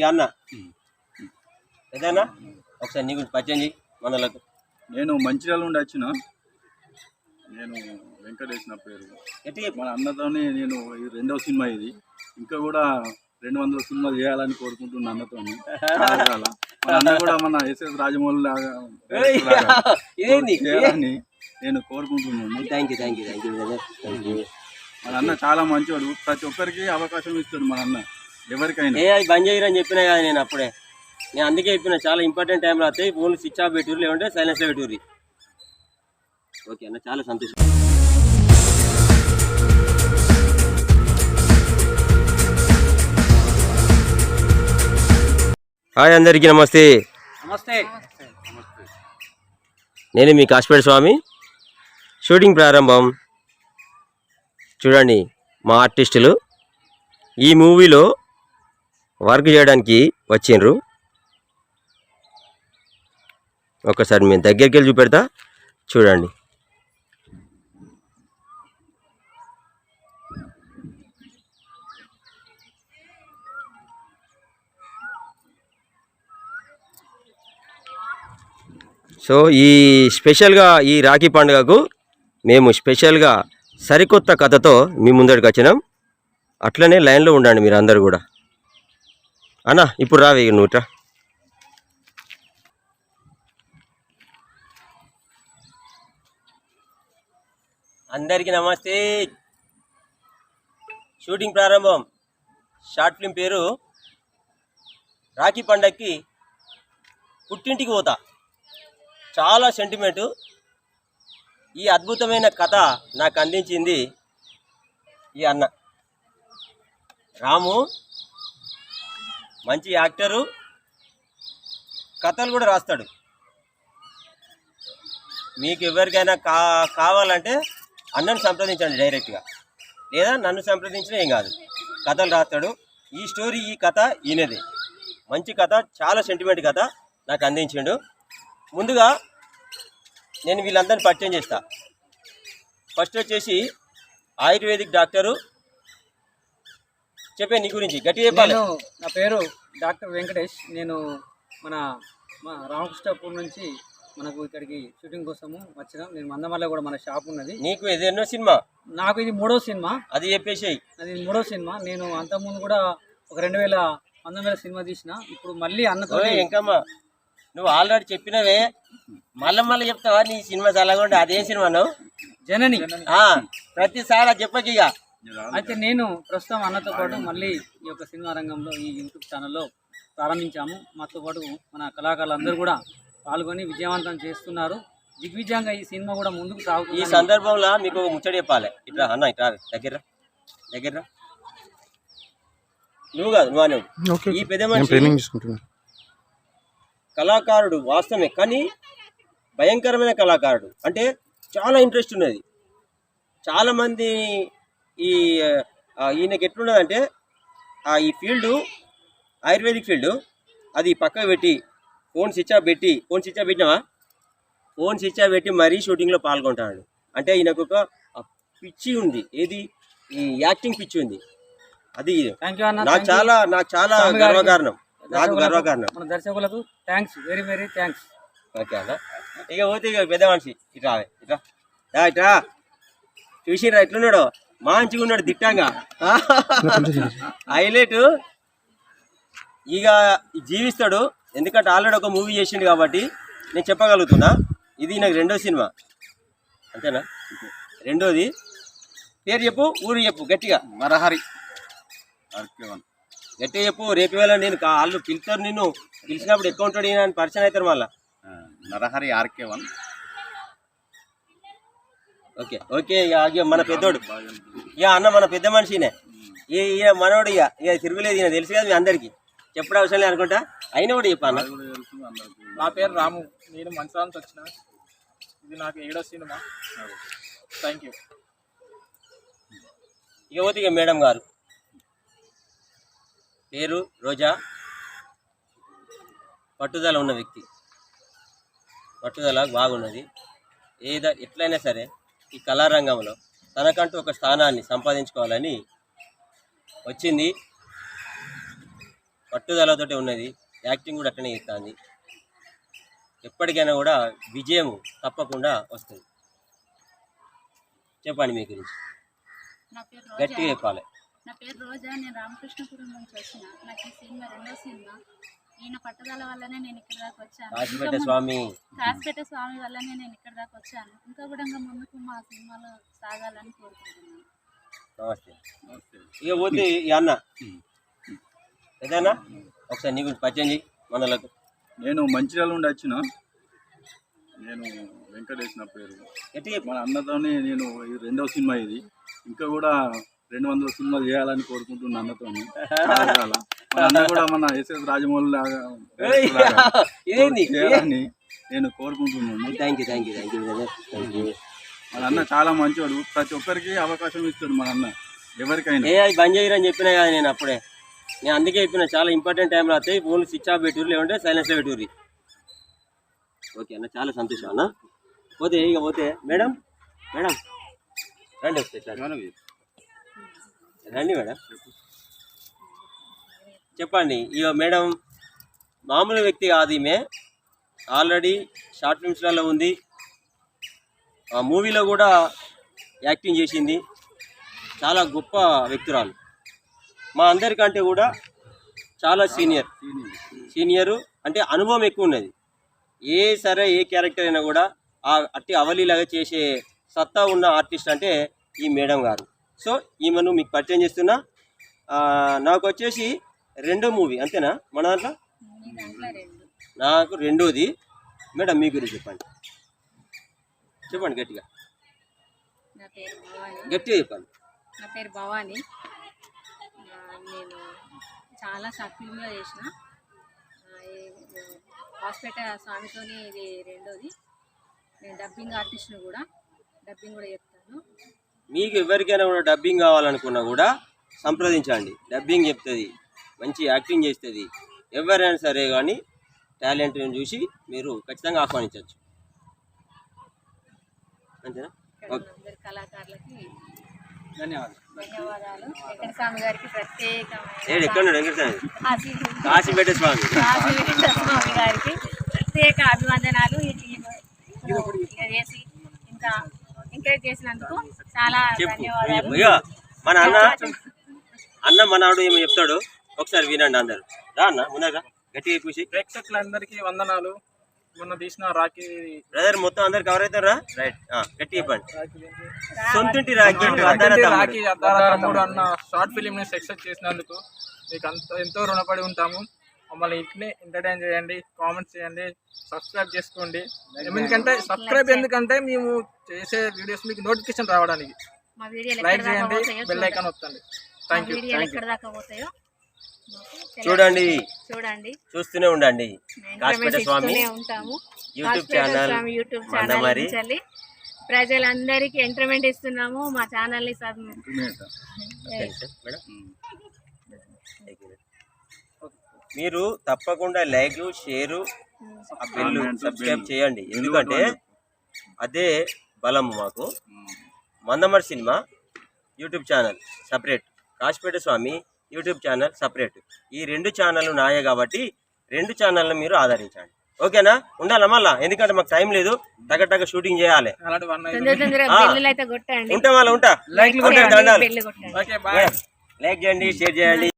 ఈ అన్న ఏదైనా? ఒకసారి నీ గురించి పరిచయం చేయి మనలకు. నేను మంచిర్యాల నుండి వచ్చిన. నేను వెంకటేష్ నా పేరు. ఎట్టి మన అన్నతోనే నేను ఈ రెండవ సినిమా ఇది. ఇంకా కూడా రెండు వందల సినిమాలు చేయాలని కోరుకుంటున్నా అన్నతో అన్న కూడా మన ఎస్ఎస్ రాజమౌళి లాగా చేయాలని నేను కోరుకుంటున్నాను. Thank you thank you thank you మన అన్న చాలా మంచివాడు ప్రతి ఒక్కరికి అవకాశం ఇస్తాడు మన అన్న. ఎవరికైనా. ఏ అది బంద్ చేయరని చెప్పినా కదా నేను అప్పుడే. నేను అందుకే చెప్పిన చాలా ఇంపార్టెంట్ టైంలో వస్తాయి ఫోన్ స్విచ్ ఆఫ్ పెట్టుర్రు లేకుంటే సైలెన్స్లో పెట్టుర్రి. ఓకే అన్న చాలా సంతోషం. హాయ్ అందరికీ నమస్తే. నమస్తే. నేను మీ కాశ్మీర్ స్వామి. షూటింగ్ ప్రారంభం. చూడండి మా ఆర్టిస్టులు. ఈ మూవీలో వర్క్ చేయడానికి వచ్చిండ్రు. ఒకసారి మేము దగ్గరికి వెళ్ళి చూపెడతా. చూడండి. సో ఈ స్పెషల్గా ఈ రాఖీ పండుగకు మేము స్పెషల్గా సరికొత్త కథతో మీ ముందడికి వచ్చినాం అట్లనే లైన్లో ఉండండి మీరు అందరు కూడా. అన్న ఇప్పుడు రావే ఇక అందరికీ నమస్తే. షూటింగ్ ప్రారంభం. షార్ట్ ఫిల్మ్ పేరు రాఖీ పండగకి పుట్టింటికి పోతా. చాలా సెంటిమెంటు. ఈ అద్భుతమైన కథ నాకు అందించింది ఈ అన్న. రాము మంచి యాక్టరు. కథలు కూడా రాస్తాడు. మీకు ఎవరికైనా కా కావాలంటే అన్నను సంప్రదించండి డైరెక్ట్గా. లేదా నన్ను సంప్రదించినా ఏం కాదు. కథలు రాస్తాడు. ఈ స్టోరీ ఈ కథ ఈయనది. మంచి కథ చాలా సెంటిమెంట్ కథ నాకు అందించిండు. ముందుగా నేను వీళ్ళందరినీ పరిచయం చేస్తా. ఫస్ట్ వచ్చేసి ఆయుర్వేదిక్ డాక్టరు. చెప్పే నీ గురించి గట్టి చెప్పాలి. నా పేరు డాక్టర్ వెంకటేష్ నేను మన మా రామకృష్ణపూర్ నుంచి మనకు ఇక్కడికి షూటింగ్ కోసము వచ్చినాం. నేను మందమల్ల కూడా మన షాప్ ఉన్నది. నీకు ఇది ఎన్నో సినిమా? నాకు ఇది మూడో సినిమా. అది చెప్పేసేయి. అది మూడో సినిమా. నేను అంతకుముందు కూడా ఒక రెండు వేల పంతొమ్మిది సినిమా తీసిన. ఇప్పుడు మళ్ళీ అన్నతో ఇంకమ్మా నువ్వు ఆల్రెడీ చెప్పినవే. మళ్ళీ మళ్ళీ చెప్తావా? నీ సినిమా చల్లగా అదేం సినిమా నువ్వు జనని ప్రతిసారి అది చెప్పకి ఇక. అయితే నేను ప్రస్తుతం అన్నతో పాటు మళ్ళీ ఈ యొక్క సినిమా రంగంలో ఈ యూట్యూబ్ ఛానల్లో ప్రారంభించాము. మాతో పాటు మన కళాకారులందరూ కూడా పాల్గొని విజయవంతం చేస్తున్నారు. దిగ్విజయంగా ఈ సినిమా కూడా ముందుకు ఈ సాగుతుంది సందర్భంలో మీకు ఒక ముచ్చట చెప్పాలి. ఇట్లా అన్న ఇట్లా దగ్గర దగ్గర నువ్వు కాదు నువ్వు. ఈ పెద్ద మనిషి కళాకారుడు వాస్తవమే కానీ భయంకరమైన కళాకారుడు. అంటే చాలా ఇంట్రెస్ట్ ఉన్నది. చాలామంది ఈ ఈయనకి ఎట్లున్నదంటే ఆ, ఈ ఫీల్డు ఆయుర్వేదిక్ ఫీల్డు అది పక్కకు పెట్టి ఫోన్ స్విచ్ ఆఫ్ పెట్టి ఫోన్ స్విచ్ ఆఫ్ పెట్టినావా? ఫోన్ స్విచ్ ఆఫ్ పెట్టి మరీ షూటింగ్లో పాల్గొంటాడు. అంటే ఈయనకు ఒక పిచ్చి ఉంది. ఏది? ఈ యాక్టింగ్ పిచ్చి ఉంది. అది నాకు. చాలా నాకు చాలా గర్వకారణం. నాకు గర్వకారణం. మన దర్శకులకు thanks very very thanks okay అన్న. ఇక పోతే ఇక పెద్ద మనిషి. ఇట్రా ఇట్రా రా. ఇట్రా చూసిరా ఎట్లున్నాడు? మంచిగా ఉన్నాడు దిట్టంగా హైలైట్. ఇక జీవిస్తాడు. ఎందుకంటే ఆల్రెడీ ఒక మూవీ చేసిండు కాబట్టి నేను చెప్పగలుగుతున్నా. ఇది నాకు రెండో సినిమా. అంతేనా? రెండోది. పేరు చెప్పు ఊరు చెప్పు గట్టిగా. మరహరి. ఆర్కే వన్ గట్టిగా చెప్పు రేపు వేళ నేను వాళ్ళు పిలుస్తారు నిన్ను. పిలిచినప్పుడు ఎక్కువ ఉంటాడు అని పరిచయం అవుతారు మళ్ళా. Narahari RK one okay okay ఇక మన పెద్దోడు. ఇక అన్న మన పెద్ద మనిషినే. ఈ ఈయన మనోడు ఇక ఇక తిరుగులేదు ఈయన తెలుసు కదా మీ అందరికి. చెప్పడం అవసరం లేదు అనుకుంటా? అయినా కూడా చెప్పు అన్న. నా పేరు రాము. నేను మంచిర్యాల నుంచి వచ్చిన. ఇది నాకు ఏడో సినిమా. థ్యాంక్ యూ ఇక పోతే ఇక మేడం గారు. పేరు రోజా. పట్టుదల ఉన్న వ్యక్తి. పట్టుదల బాగున్నది. ఏద ఎట్లయినా సరే ఈ కళారంగంలో తనకంటూ ఒక స్థానాన్ని సంపాదించుకోవాలని వచ్చింది. పట్టుదలతోటి ఉన్నది. యాక్టింగ్ కూడా అట్లనే చేస్తుంది. ఎప్పటికైనా కూడా విజయం తప్పకుండా వస్తుంది. చెప్పండి మీ గురించి. గట్టిగా చెప్పాలి. నా పేరు రోజా. నేను రామకృష్ణపురం నుంచి వచ్చిన. నాకు ఈ సినిమా రెండో సినిమా. ఈయన పట్టుదల వల్లనే నేను ఇక్కడ దాకా వచ్చాను. స్వామి. కాసిపేట స్వామి వల్లనే నేను ఇక్కడ దాకా వచ్చాను. ఇంకా కూడా ఇంకా ముందుకు మా సినిమాలో సాగాలని కోరుకుంటున్నాను. నమస్తే. నమస్తే. ఇక పోతే ఈ అన్న. ఏదన్నా? ఒకసారి నీ గురించి పరిచయం చేయి మనలకు. నేను మంచిర్యాల నుండి వచ్చిన. నేను వెంకటేష్ నా పేరు. మన అన్నతోనే నేను రెండవ సినిమా ఇది. ఇంకా కూడా రెండు వందల సినిమాలు చేయాలని కోరుకుంటున్నా అన్నతో అన్న కూడా మన ఎస్ఎస్ రాజమౌళి లాగా ఇదేంది? చేయాలని నేను కోరుకుంటున్నాను. Thank you thank you thank you thank you మన అన్న చాలా మంచివాడు. ప్రతి ఒక్కరికి అవకాశం ఇస్తాడు మన అన్న. ఎవరికైనా. ఏ అది బంద్ చేయరని చెప్పినా కదా నేను అప్పుడే. నేను అందుకే చెప్పిన చాలా ఇంపార్టెంట్ టైంలో వస్తాయి ఫోన్ స్విచ్ ఆఫ్ పెట్టుర్రి లేకుంటే సైలెన్స్లో పెట్టుర్రి. ఓకే అన్న చాలా సంతోషం అన్న. పోతే ఇక పోతే. మేడం మేడం రండి. రండి మేడం చెప్పండి. ఇక మేడం మామూలు వ్యక్తి కాదు ఈమె. ఆల్రెడీ షార్ట్ ఫిల్మ్స్లలో ఉంది. ఆ మూవీలో కూడా యాక్టింగ్ చేసింది. చాలా గొప్ప వ్యక్తురాలు. మా అందరికంటే కూడా చాలా సీనియర్. సీనియరు అంటే అనుభవం ఎక్కువ ఉన్నది. ఏ సరే ఏ క్యారెక్టర్ అయినా కూడా ఆ అట్టి అవలీలాగా చేసే సత్తా ఉన్న ఆర్టిస్ట్ అంటే ఈ మేడం గారు. సో ఈమెను మీకు పరిచయం చేస్తున్నా. నాకు వచ్చేసి రెండో మూవీ అంతేనా? మన దాంట్లో? నాకు రెండోది. మేడం మీ గురించి చెప్పండి. చెప్పండి గట్టిగా. గట్టిగా చెప్పండి. నా పేరు భవాని. నేను చాలా ఫిల్మ్లో చేసిన. హాస్పిటల్ స్వామితోని ఇది రెండోది. నేను డబ్బింగ్ ఆర్టిస్ట్ని కూడా డబ్బింగ్ కూడా చెప్తాను. మీకు ఎవరికైనా కూడా డబ్బింగ్ కావాలనుకున్నా కూడా సంప్రదించండి. డబ్బింగ్ చెప్తుంది. మంచి యాక్టింగ్ చేస్తుంది. ఎవరైనా సరే కానీ టాలెంట్ని చూసి మీరు ఖచ్చితంగా ఆహ్వానించవచ్చు. అంతేనా? కళాకారులకి ధన్యవాదాలు. ధన్యవాదాలు. వెంకట స్వామి గారికి ప్రత్యేకమైన ఎక్కడ స్వామి? కాశీ వెంకట స్వామి. గారికి ప్రత్యేక అభివందనాలు. ఇక ఎంకరేజ్ చేసినందుకు చాలా ధన్యవాదాలు. మన అన్న అన్న మనవాడు ఏమో చెప్తాడు. ఒకసారి వినండి అందరు. రా అన్న ముందర గట్టిగా చూసి. ప్రేక్షకులందరికీ వందనాలు. మొన్న తీసిన రాఖీ బ్రదర్ మొత్తం అందరు కవర్ అవుతారా రైట్. గట్టి ఏంటి? సొంతింటి రాఖీ రాఖీ. తమ్ముడు. అన్న షార్ట్ ఫిలిం ని సక్సెస్ చేసినందుకు మీకు అంత ఎంతో రుణపడి ఉంటాము. మమ్మల్ని ఇట్లే ఎంటర్టైన్ చేయండి కామెంట్స్ చేయండి సబ్స్క్రైబ్ చేసుకోండి. ఎందుకంటే సబ్స్క్రైబ్ ఎందుకంటే మేము చేసే వీడియోస్ మీకు నోటిఫికేషన్ రావడానికి. మా వీడియోలు లైక్ చేయండి బెల్. ఐకాన్ వస్తుంది థ్యాంక్ యూ చూడండి. చూడండి. చూస్తూనే ఉండండి. Kasipeta Swami YouTube channel Swami YouTube channel ప్రజలందరికీ ఎంటర్టైన్మెంట్ ఇస్తున్నాము. మా ఛానల్ని మీరు తప్పకుండా లైక్ షేరు బెల్ సబ్స్క్రైబ్. చేయండి. ఎందుకంటే అదే బలము మాకు. Mandamarri cinema YouTube channel separate Kasipeta Swami YouTube channel separate. ఈ రెండు ఛానళ్ళు నాయే కాబట్టి రెండు ఛానళ్ళను మీరు ఆదరించండి. ఓకేనా? ఉండాలా మళ్ళా? ఎందుకంటే మాకు టైం లేదు. తగ్గ తగ్గ షూటింగ్ చేయాలి. ఉంటా మళ్ళా ఉంటా. లైక్ చేయండి షేర్ చేయండి.